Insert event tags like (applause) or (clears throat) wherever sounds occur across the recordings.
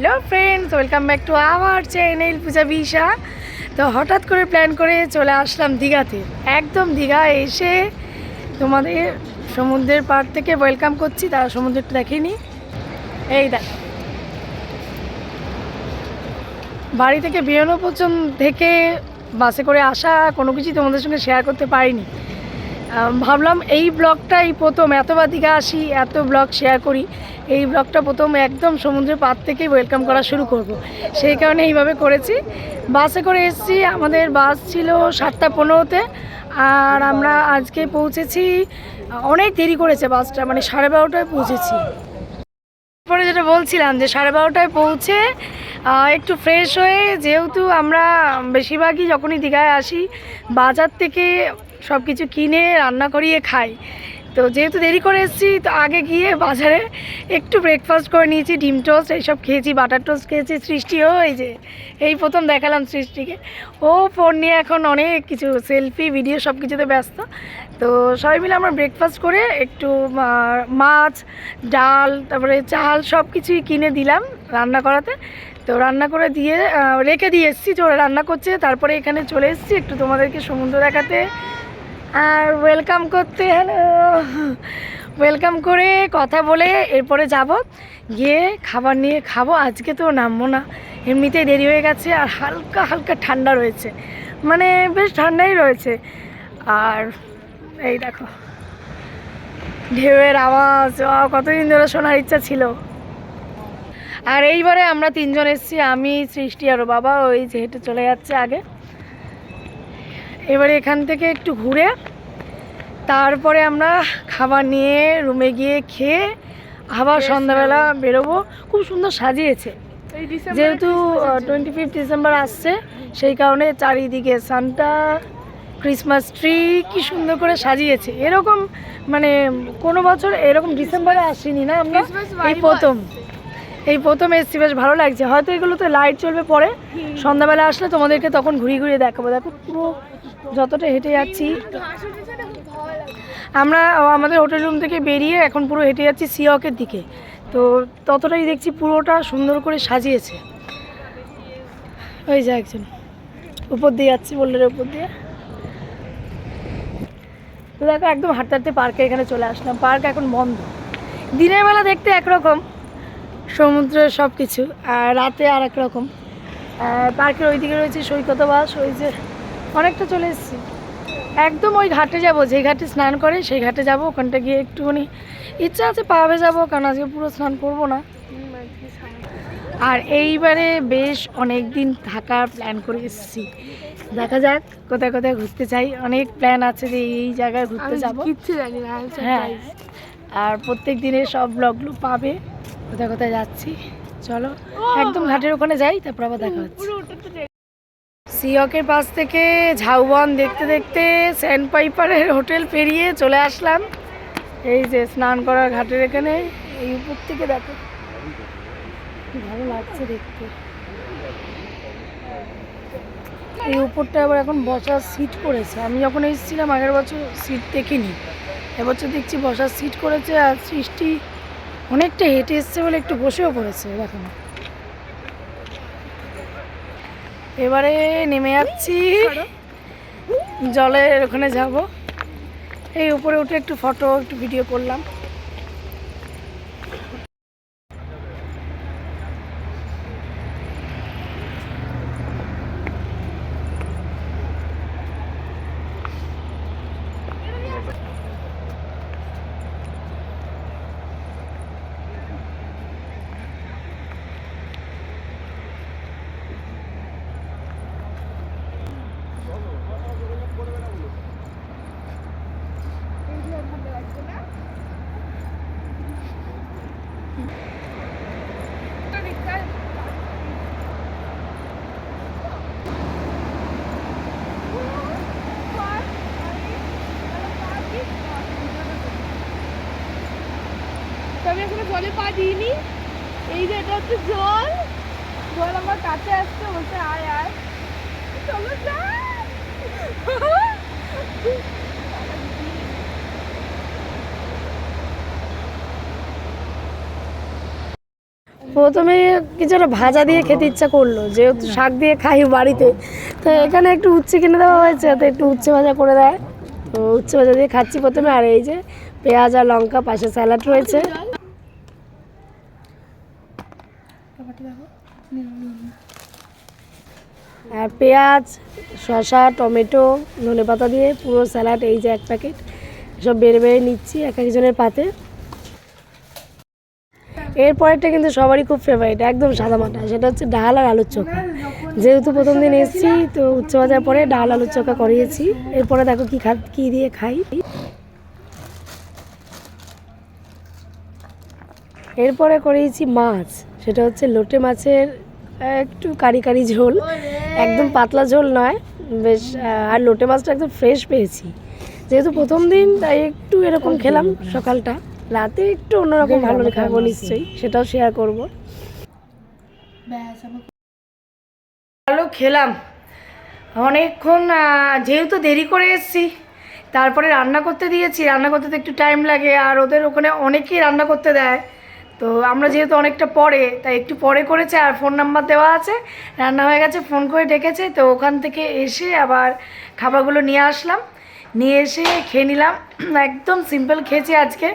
Hello friends welcome back to our channel Puja বিশা তো হঠাৎ করে প্ল্যান করে চলে আসলাম দীঘাতে। একদম দীঘা এসে তোমাদের সমুদ্রের পাড় থেকে ওয়েলকাম করছি, তারা সমুদ্রটা দেখেনি। এই দেখ। বাড়ি থেকে বেরোনো পর্যন্ত থেকে বাসে করে আসা কোনো কিছুই তোমাদের সঙ্গে শেয়ার করতে পারিনি। ভাবলাম এই ব্লগটা এই প্রথম এতবার দীঘা আসি, এত ব্লগ শেয়ার করি, এই ব্লগটা প্রথম একদম সমুদ্রের পাড় থেকেই ওয়েলকাম করা শুরু করব। সেই কারণে এইভাবে করেছি বাসে করে এসেছি, আমাদের বাস ছিল সাতটা পনেরোতে, আর আমরা আজকে পৌঁছেছি, অনেক দেরি করেছে বাসটা মানে সাড়ে বারোটায় পৌঁছেছি পরে যেটা বলছিলাম যে সাড়ে বারোটায় পৌঁছে একটু ফ্রেশ হয়ে যেহেতু আমরা বেশিরভাগই যখনই দীঘায় আসি, বাজার থেকে সব কিছু কিনে রান্না করিয়ে খাই। তো যেহেতু দেরি করে এসেছি, তো আগে গিয়ে বাজারে একটু ব্রেকফাস্ট করে নিয়েছি, ডিম টোস্ট এইসব খেয়েছি বাটার টোস্ট খেয়েছি সৃষ্টিও এই যে, এই প্রথম দেখালাম সৃষ্টিকে। ও ফোন নিয়ে এখন অনেক কিছু সেলফি ভিডিও সব কিছুতে ব্যস্ত। তো সবাই মিলে আমরা ব্রেকফাস্ট করে একটু মাছ, ডাল, তারপরে চাল সব কিছুই কিনে দিলাম রান্না করাতে। তো রান্না করে দিয়ে রেখে দিয়ে এসেছি যে রান্না করছে। তারপরে এখানে চলে এসেছি একটু তোমাদেরকে সমুদ্র দেখাতে। আর ওয়েলকাম করতে হ্যালো ওয়েলকাম করে কথা বলে এরপরে যাব। গিয়ে খাবার নিয়ে খাব। আজকে তো নামবো না। এমনিতেই দেরি হয়ে গেছে আর হালকা হালকা ঠান্ডা রয়েছে। মানে বেশ ঠান্ডাই রয়েছে। আর এই দেখো, ঢেউয়ের আওয়াজ। কতদিন ধরে শোনার ইচ্ছা ছিল। আর এইবারে আমরা তিনজন এসেছি। আমি, সৃষ্টি আর বাবা, ওই যেহেতু চলে যাচ্ছে আগে। এবারে এখান থেকে একটু ঘুরে তারপরে আমরা খাবার নিয়ে রুমে গিয়ে খেয়ে আবার সন্ধ্যাবেলা বেরোবো। খুব সুন্দর সাজিয়েছে। যেহেতু টোয়েন্টি ফিফথ ডিসেম্বর আসছে সেই কারণে চারিদিকে সান্টা ক্রিসমাস ট্রি কি সুন্দর করে সাজিয়েছে। এরকম মানে কোনো বছর এরকম ডিসেম্বরে আসিনি না আমরা এই প্রথম। এই প্রথম এসছি, বেশ ভালো লাগছে। হয়তো এগুলোতে লাইট চলবে পরে। সন্ধ্যাবেলা আসলে তোমাদেরকে তখন ঘুরিয়ে ঘুরিয়ে দেখাবো। দেখো, পুরো যতটা হেঁটে যাচ্ছি। আমরা আমাদের হোটেল রুম থেকে বেরিয়ে এখন পুরো হেঁটে যাচ্ছি সিয়কের দিকে। তো ততটাই দেখছি পুরোটা সুন্দর করে সাজিয়েছে। ওই যে একজন। উপর দিয়ে যাচ্ছি বোল্ডারের উপর দিয়ে। তো দেখো, একদম হাঁটতে হাঁটতে পার্কে এখানে চলে আসলাম। পার্ক এখন বন্ধ। দিনের বেলা দেখতে একরকম। সমুদ্রের সব কিছু আর রাতে আর এক রকম পার্কের ওইদিকে রয়েছে সৈকত বাস ওই যে অনেকটা চলে এসেছি। একদম ওই ঘাটে যাব যেই ঘাটে স্নান করে সেই ঘাটে যাব ওখানটা গিয়ে একটুখানি ইচ্ছা আছে পাবে যাব কারণ আজকে পুরো স্নান করব না। আর এইবারে বেশ অনেক দিন থাকার প্ল্যান করে এসেছি। দেখা যাক কোথায় কোথায় ঘুরতে চাই। অনেক প্ল্যান আছে যে এই জায়গায় ঘুরতে যাব। হ্যাঁ। আর প্রত্যেক দিনের সব ব্লগগুলো পাবে। কোথায় কোথায় যাচ্ছি? চলো একদম ঘাটের ওখানে যাই তারপর আবার দেখা হচ্ছে। সিয়কের পাশ থেকে ঝাউবন দেখতে দেখতে স্যান্ড পাইপারের হোটেল পেরিয়ে চলে আসলাম। এই যে স্নান করার ঘাটের এখানে এই উপর থেকে দেখো। ভালো লাগছে দেখতে। এই উপরটা আবার এখন বসার সিট করেছে। আমি যখন এসেছিলাম আগের বছর সিট দেখিনি। এবছর দেখছি বসার সিট করেছে আর সৃষ্টি অনেকটা হেঁটে এসছে বলে একটু বসেও পড়েছে, দেখো। এবারে নেমে যাচ্ছি। জলের ওখানে যাব। এই উপরে উঠে একটু ফটো একটু ভিডিও করলাম তো আমি এখনও জলে পা দিইনি। এই যে এটা হচ্ছে জল। জল আমার কাছে আসছে বলছে আয় আয়। চলো প্রথমে কিছু একটা ভাজা দিয়ে খেতে ইচ্ছা করল যেহেতু শাক দিয়ে খাই বাড়িতে। তো এখানে একটু উচ্ছে কিনে দেওয়া হয়েছে তো একটু উচ্ছে ভাজা করে দেয়। তো উচ্ছে ভাজা দিয়ে খাচ্ছি প্রথমে আর এই যে পেঁয়াজ আর লঙ্কা পাশে স্যালাড রয়েছে। আর পেঁয়াজ, শসা, টমেটো, ধনে পাতা দিয়ে পুরো স্যালাড, এই যে এক প্যাকেট, সব বেড়ে বেড়ে নিচ্ছি এক একজনের পাতে। এরপরেরটা কিন্তু সবারই খুব ফেভারিট একদম সাদা মাটা, সেটা হচ্ছে ডাল আর আলুর চোখা। যেহেতু প্রথম দিন এসেছি, তো উচ্চ বাজার পরে ডাল, আলুর চোখা করিয়েছি। এরপরে দেখো কি খা কী দিয়ে খাই। এরপরে করিয়েছি মাছ। সেটা হচ্ছে লোটে মাছের একটু কারি কারি ঝোল। একদম পাতলা ঝোল নয় বেশ আর লোটে মাছটা একদম ফ্রেশ পেয়েছি। যেহেতু প্রথম দিন তাই একটু এরকম খেলাম সকালটা। রাতে একটু অন্যরকম ভালো খাব নিশ্চয়ই সেটাও শেয়ার করব। ভালো খেলাম। অনেকক্ষণ যেহেতু দেরি করে এসেছি তারপরে রান্না করতে দিয়েছি। রান্না করতে তো একটু টাইম লাগে আর ওদের ওখানে অনেকেই রান্না করতে দেয়। তো আমরা যেহেতু অনেকটা পরে, তাই একটু পরে করেছে আর ফোন নাম্বার দেওয়া আছে। রান্না হয়ে গেছে ফোন করে ডেকেছে, তো ওখান থেকে এসে আবার খাবারগুলো নিয়ে আসলাম। নিয়ে এসে খেয়ে নিলাম। (clears throat) একদম সিম্পল খেয়েছি আজকে।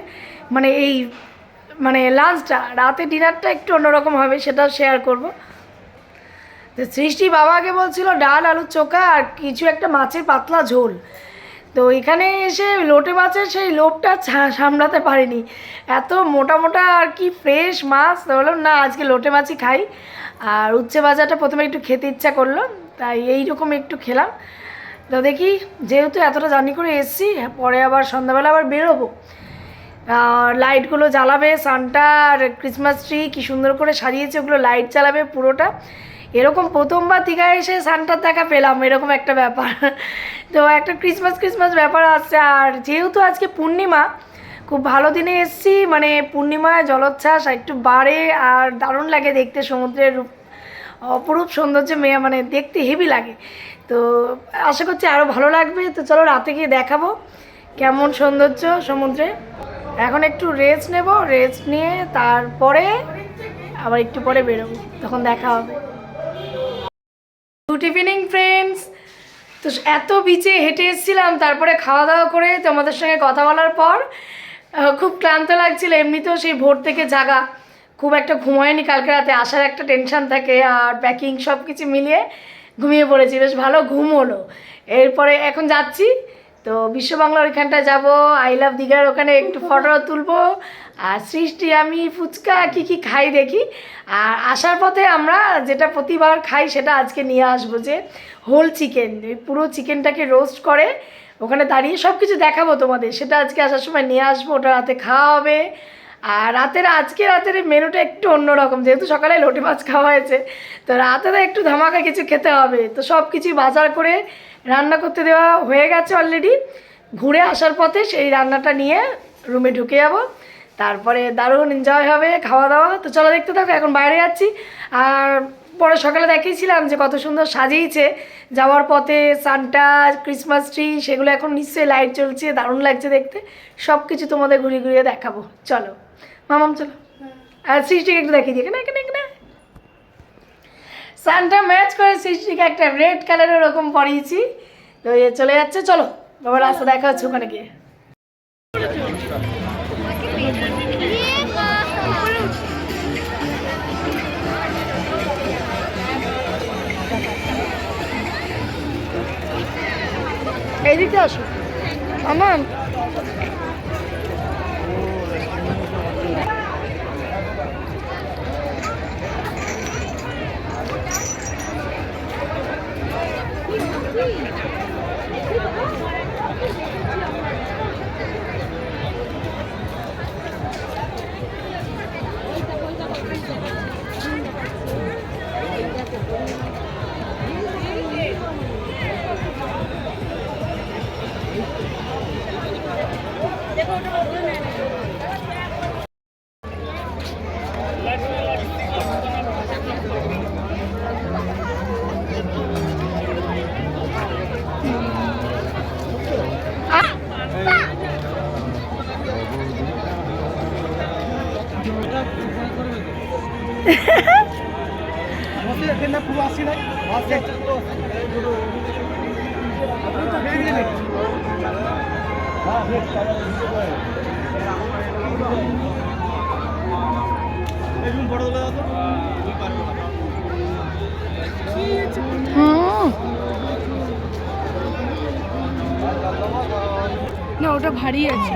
মানে এই মানে লাঞ্চটা রাতে ডিনারটা একটু অন্যরকম হবে, সেটাও শেয়ার করব। তো সৃষ্টি বাবাকে বলছিল ডাল, আলুর চোখা আর কিছু একটা মাছের পাতলা ঝোল। তো এখানে এসে লোটে মাছের সেই লোভটা সামলাতে পারিনি। এত মোটা মোটা আর কি ফ্রেশ মাছ। তো বললাম, না, আজকে লোটে মাছই খাই। আর উচ্ছে ভাজাটা প্রথমে একটু খেতে ইচ্ছা করল, তাই এইরকম একটু খেলাম। তো দেখি, যেহেতু এতটা জার্নি করে এসেছি, পরে আবার সন্ধ্যাবেলা আবার বেরোবো। লাইটগুলো জ্বালাবে সানটা আর ক্রিসমাস ট্রি কি সুন্দর করে সাজিয়েছে, ওগুলো লাইট জ্বালাবে পুরোটা। এরকম প্রথমবার দীঘায় এসে সানটার দেখা পেলাম, এরকম একটা ব্যাপার। তো একটা ক্রিসমাস ক্রিসমাস ব্যাপার আসছে আর যেহেতু আজকে পূর্ণিমা, খুব ভালো দিনে এসেছি। মানে পূর্ণিমায় জলোচ্ছ্বাস একটু বাড়ে আর দারুণ লাগে দেখতে। সমুদ্রের রূপ, অপরূপ সৌন্দর্য মেয়ে মানে দেখতে হেভি লাগে। তো আশা করছি আরও ভালো লাগবে। তো চলো রাতে গিয়ে দেখাবো কেমন সৌন্দর্য সমুদ্রে। এখন একটু রেস্ট নেব। রেস্ট নিয়ে তারপরে আবার একটু পরে বেরোবো। তখন দেখা হবে। গুড ইভিনিং ফ্রেন্ডস তো এত বিচে হেঁটে এসেছিলাম, তারপরে খাওয়া দাওয়া করে তোমাদের সঙ্গে কথা বলার পর খুব ক্লান্ত লাগছিল। এমনিতেও সেই ভোর থেকে জাগা, খুব একটা ঘুমায়নি। কালকে রাতে আসার একটা টেনশন থাকে আর প্যাকিং সব কিছু মিলিয়ে ঘুমিয়ে পড়েছি। বেশ ভালো ঘুম হলো। এরপরে এখন যাচ্ছি। তো বিশ্ব বাংলার ওইখানটায় যাব। আই লাভ দীঘার ওখানে একটু ফটো তুলবো। আর সৃষ্টি, আমি ফুচকা কি কি খাই দেখি। আর আসার পথে আমরা যেটা প্রতিবার খাই সেটা আজকে নিয়ে আসব যে হোল চিকেন পুরো চিকেনটাকে রোস্ট করে ওখানে দাঁড়িয়ে সব কিছু দেখাবো তোমাদের। সেটা আজকে আসার সময় নিয়ে আসব, ওটা রাতে খাওয়া হবে। আর রাতের, আজকে রাতের মেনুটা একটু অন্যরকম, যেহেতু সকালে লোটে মাছ খাওয়া হয়েছে, তো রাতে তো একটু ধামাকা কিছু খেতে হবে। তো সব কিছু বাজার করে রান্না করতে দেওয়া হয়ে গেছে অলরেডি ঘুরে আসার পথে সেই রান্নাটা নিয়ে রুমে ঢুকে যাব। তারপরে দারুণ এনজয় হবে খাওয়া দাওয়া তো চলো দেখতে থাকো, এখন বাইরে যাচ্ছি। আর পরে সকালে দেখিয়েছিলাম যে কত সুন্দর সাজিয়েছে। যাওয়ার পথে সানটা ক্রিসমাস ট্রি সেগুলো এখন নিশ্চয়ই লাইট জ্বলছে, দারুণ লাগছে দেখতে। সব কিছু তোমাদের ঘুরিয়ে ঘুরিয়ে দেখাবো। চলো। মামাম, চলো। আর সৃষ্টিকে একটু দেখিয়ে দিই। এখানে এখানে এখানে। সানটা ম্যাচ করে সৃষ্টিকে একটা রেড কালারের ওরকম পরিয়েছি। তো চলে যাচ্ছে, চলো। বাবা রাস্তা দেখা হচ্ছে ওখানে গিয়ে। এই দিকে আসো আমার না ওটা ভারী আছে।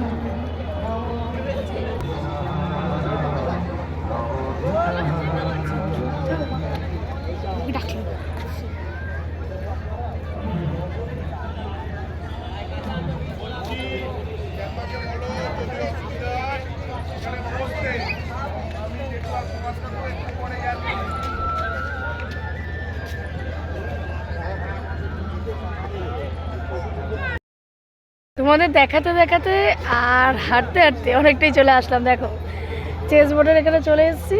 তোমাদের দেখাতে দেখাতে আর হাঁটতে হাঁটতে অনেকটাই চলে আসলাম, দেখো। চেস বোর্ডের এখানে চলে এসেছি।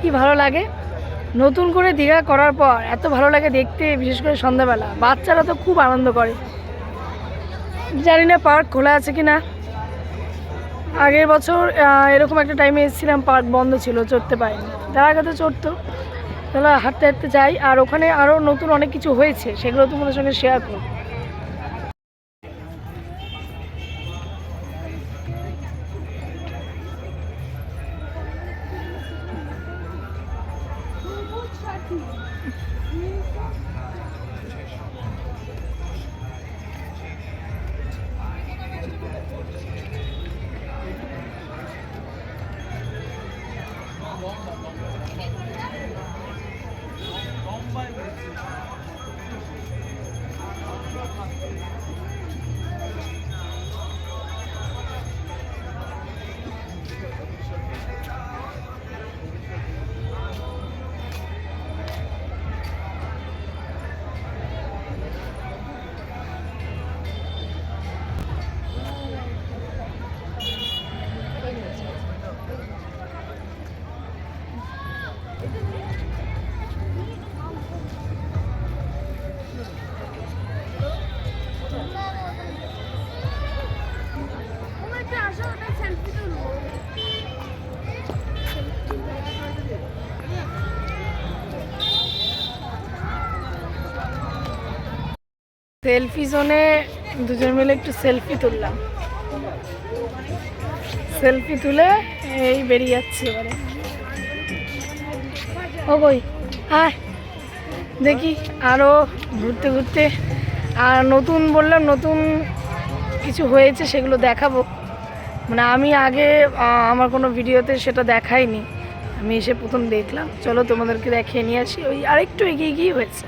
কি ভালো লাগে। নতুন করে দীঘা করার পর এত ভালো লাগে দেখতে, বিশেষ করে সন্ধ্যাবেলা। বাচ্চারা তো খুব আনন্দ করে। জানি না পার্ক খোলা আছে কি না আগের বছর এরকম একটা টাইমে এসেছিলাম, পার্ক বন্ধ ছিল, চড়তে পারিনি। তার আগে তো চড়তো। তাহলে হাঁটতে হাঁটতে যাই। আর ওখানে আরও নতুন অনেক কিছু হয়েছে, সেগুলো তোমাদের সঙ্গে শেয়ার করব। সেলফি জোনে দুজন মিলে একটু সেলফি তুললাম। সেলফি তুলে এই বেরিয়ে যাচ্ছি এবারে। ও কই? হ্যাঁ দেখি আরও ঘুরতে ঘুরতে। আর নতুন বললাম, নতুন কিছু হয়েছে সেগুলো দেখাবো। মানে আমি আগে আমার কোনো ভিডিওতে সেটা দেখাইনি। আমি এসে প্রথম দেখলাম। চলো তোমাদেরকে দেখিয়ে নিয়ে আসি। ওই আরেকটু এগিয়ে গিয়ে হয়েছে।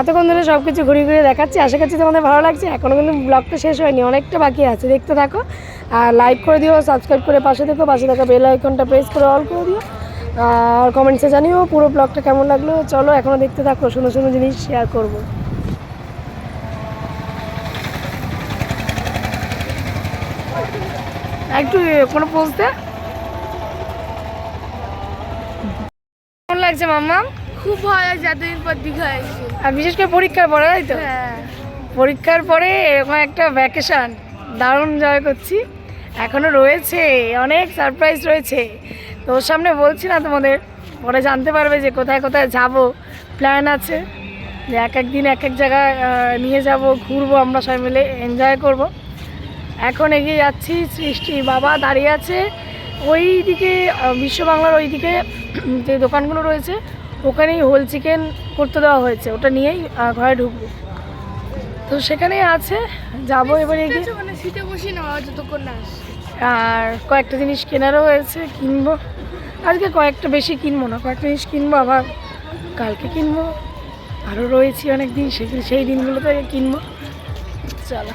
এতক্ষণ ধরে সব কিছু ঘুরে ঘুরে দেখাচ্ছি। আশা করছি তোমাদের ভালো লাগছে। এখনও কিন্তু ব্লগটা শেষ হয়নি, অনেকটা বাকি আছে, দেখতে থাকো। আর লাইক করে দিও সাবস্ক্রাইব করে পাশে দেখো পাশে থাকা বেল আইকনটা প্রেস করে অল করে দিও। আর কমেন্টসে জানিও পুরো ব্লগটা কেমন লাগল। চলো এখনও দেখতে থাকো সুন্দর সুন্দর জিনিস শেয়ার করব। একটু কোনো দে কেমন লাগছে মাম্মা খুব ভালো লাগছে এতদিন পর দীঘা এসে আর বিশেষ করে পরীক্ষার পরে তাই তো? হ্যাঁ। পরীক্ষার পরে এরকম একটা ভ্যাকেশন দারুণ জয় করছি। এখনও রয়েছে অনেক সারপ্রাইজ রয়েছে। তো ওর সামনে বলছি না তোমাদের পরে জানতে পারবে যে কোথায় কোথায় যাব। প্ল্যান আছে যে এক এক দিন এক এক জায়গায় নিয়ে যাব ঘুরবো আমরা সবাই মিলে এনজয় করব। এখন এগিয়ে যাচ্ছি সৃষ্টি বাবা দাঁড়িয়ে আছে। ওই দিকে বিশ্ব বাংলার ওই দিকে যে দোকানগুলো রয়েছে ওখানেই হোল চিকেন করতে দেওয়া হয়েছে। ওটা নিয়েই ঘরে ঢুকবো। তো সেখানেই আছে যাব এবারে মানে বসি না যতক্ষণ না আর কয়েকটা জিনিস কেনারও হয়েছে কিনবো। আজকে কয়েকটা বেশি কিনবো না কয়েকটা জিনিস কিনবো আবার কালকে কিনবো। আরও রয়েছি অনেক দিন সেগুলো সেই দিনগুলোতে কিনবো। চলো।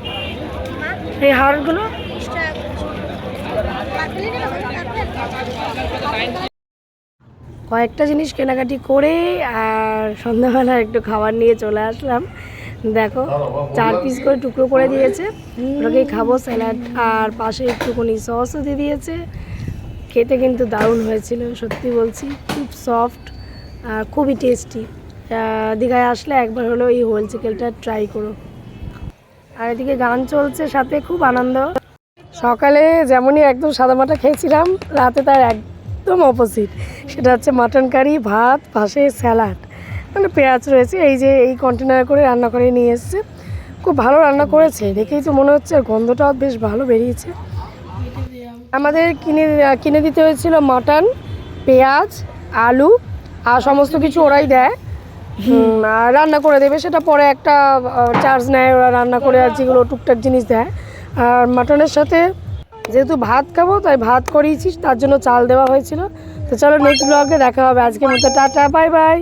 এই হারগুলো? কয়েকটা জিনিস কেনাকাটি করে আর সন্ধ্যাবেলা একটু খাবার নিয়ে চলে আসলাম। দেখো, চার পিস করে টুকরো করে দিয়েছে। ওটাকেই খাব স্যালাড আর পাশে একটুখানি সসও দিয়ে দিয়েছে। খেতে কিন্তু দারুণ হয়েছিল, সত্যি বলছি, খুব সফট আর খুবই টেস্টি দীঘায় আসলে একবার হলো এই হোল চিকেনটা ট্রাই করো। আর এদিকে গান চলছে, সাথে খুব আনন্দ। সকালে যেমনই একদম সাদামাটা খেয়েছিলাম, রাতে তার একদম অপোজিট সেটা হচ্ছে মাটন কারি ভাত, পাশে স্যালাড মানে পেঁয়াজ রয়েছে, এই যে এই কন্টেনার করে রান্না করে নিয়ে এসছে। খুব ভালো রান্না করেছে, দেখেই তো মনে হচ্ছে গন্ধটাও বেশ ভালো বেরিয়েছে। আমাদের কিনে কিনে দিতে হয়েছিল মাটন পেঁয়াজ, আলু, আর সমস্ত কিছু ওরাই দেয়। রান্না করে দেবে। সেটা পরে একটা চার্জ নেয়, ওরা রান্না করে আর যেগুলো টুকটাক জিনিস দেয়। আর মাটনের সাথে যেহেতু ভাত খাব, তাই ভাত করিয়েছিস তার জন্য চাল দেওয়া হয়েছিল। তো চলো নেক্সট ব্লগে দেখা হবে। আজকের মতো টাটা বাই বাই